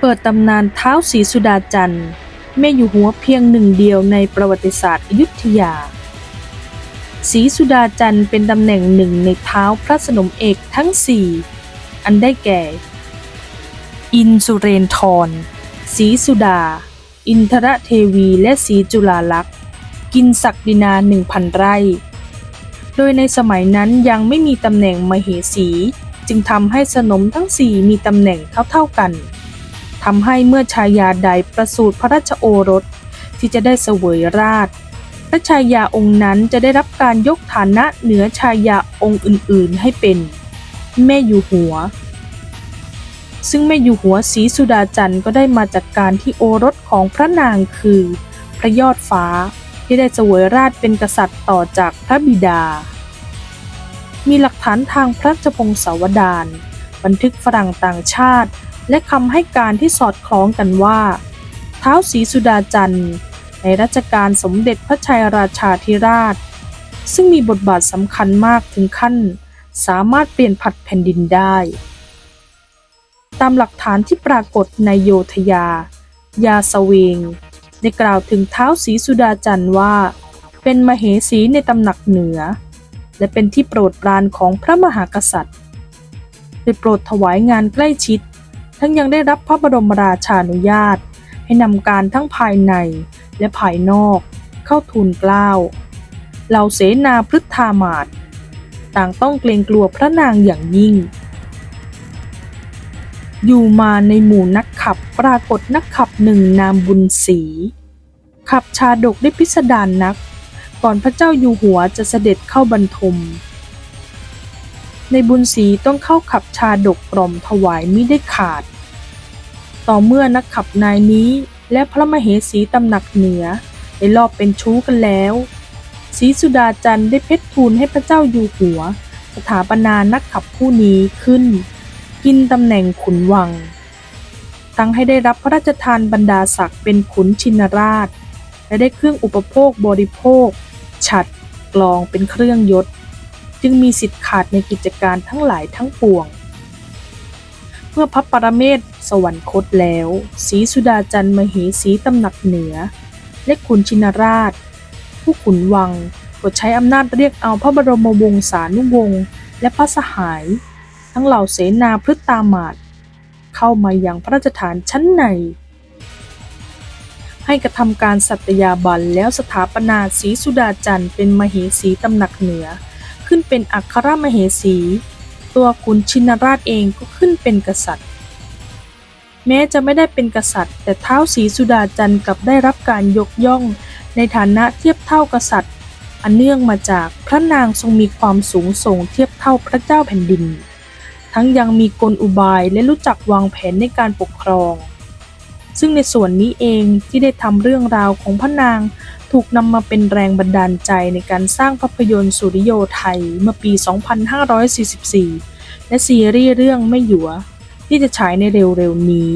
เปิดตำนานเท้าศรีสุดาจันทร์แม่อยู่หัวเพียงหนึ่งเดียวในประวัติศาสตร์อยุธยาศรีสุดาจันทร์เป็นตำแหน่งหนึ่งในเท้าพระสนมเอกทั้งสี่อันได้แก่ อินสุเรนทรศรีสุดา อินทรเทวีและศรีจุฬาลักษณ์กินศักดินาหนึ่งพันไร่ โดยในสมัยนั้นยังไม่มีตำแหน่งมเหสี จึงทำให้สนมทั้งสี่มีตำแหน่งเท่าๆกัน ทำให้เมื่อชายาใดประสูติพระราชโอรสที่จะได้เสวยราช พระชายาองค์นั้นจะได้รับการยกฐานะเหนือชายาองค์อื่นๆให้เป็นแม่อยู่หัว ซึ่งแม่อยู่หัวศรีสุดาจันทร์ก็ได้มาจากการที่โอรสของพระนางคือ พระยอดฟ้าที่ได้เสวยราชเป็นกษัตริย์ต่อจากพระบิดา มีหลักฐานทางพระราชพงศาวดารบันทึกฝรั่งต่างชาติ และคำให้การที่สอดคล้องกันว่า เท้าวศรีสุดาจันทร์ ในรัชกาลสมเด็จพระชัยราชาธิราช ซึ่งมีบทบาทสำคัญมากถึงขั้น สามารถเปลี่ยนผัดแผ่นดินได้ ตามหลักฐานที่ปรากฏในโยธยา ยาสเวง ได้กล่าวถึงเท้าวศรีสุดาจันทร์ว่า เป็นมเหสีในตำหนักเหนือ และเป็นที่โปรดปรานของพระมหากษัตริย์ได้โปรดถวายงานใกล้ชิด ทั้งยังได้รับพระบรมราชานุญาต ให้นำการทั้งภายในและภายนอกเข้าทูลเกล้าเหล่าเสนาพฤทธามาตต่างต้องเกรงกลัวพระนางอย่างยิ่ง อยู่มาในหมู่นักขับปรากฏนักขับหนึ่งนามบุญศรีขับชาดกได้พิสดารนัก ก่อนพระเจ้าอยู่หัวจะเสด็จเข้าบรรทม ในบุญศรีต้องเข้าขับชาดกกล่อมถวายมิได้ขาด ต่อเมื่อนักขับนายนี้และพระมเหสีตำหนักเหนือได้รอบเป็นชู้กันแล้วศรีสุดาจันทร์ได้เพชรทูลให้พระเจ้าอยู่หัว สถาปนานักขับผู้นี้ขึ้น กินตำแหน่งขุนวัง ทั้งให้ได้รับพระราชทานบรรดาศักดิ์เป็นขุนชินราช และได้เครื่องอุปโภคบริโภค ฉัดกลองเป็นเครื่องยศ จึงมีสิทธิ์ขาดในกิจการทั้งหลายทั้งปวงเมื่อพระปรเมศสวรรคตแล้วศรีสุดาจันมเหสีตำหนักเหนือ และขุนชินราช ผู้ขุนวังกดใช้อำนาจเรียกเอาพระบรมวงศานุวงศ์และพระสหาย ทั้งเหล่าเสนาพฤตตามาตเข้ามายังพระราชฐานชั้นในให้กระทำการสัตยาบันแล้วสถาปนาศรีสุดาจันทร์เป็นมเหสีตำหนักเหนือ ขึ้นเป็นอัครมเหสี ตัวขุนชินราชเองก็ขึ้นเป็นกษัตริย์ แม้จะไม่ได้เป็นกษัตริย์ แต่เท้าวศรีสุดาจันทร์กลับได้รับการยกย่อง ในฐานะเทียบเท่ากษัตริย์ อันเนื่องมาจากพระนางทรงมีความสูงส่งเทียบเท่าพระเจ้าแผ่นดิน ทั้งยังมีกลอุบายและรู้จักวางแผนในการปกครอง ซึ่งในส่วนนี้เองที่ได้ทำเรื่องราวของพระนาง ถูกนำมาเป็นแรงบันดาลใจในการสร้างภาพยนตร์สุริโยไทยเมื่อปี 2544 และซีรีส์เรื่องไม่หยัวที่จะฉายในเร็วๆนี้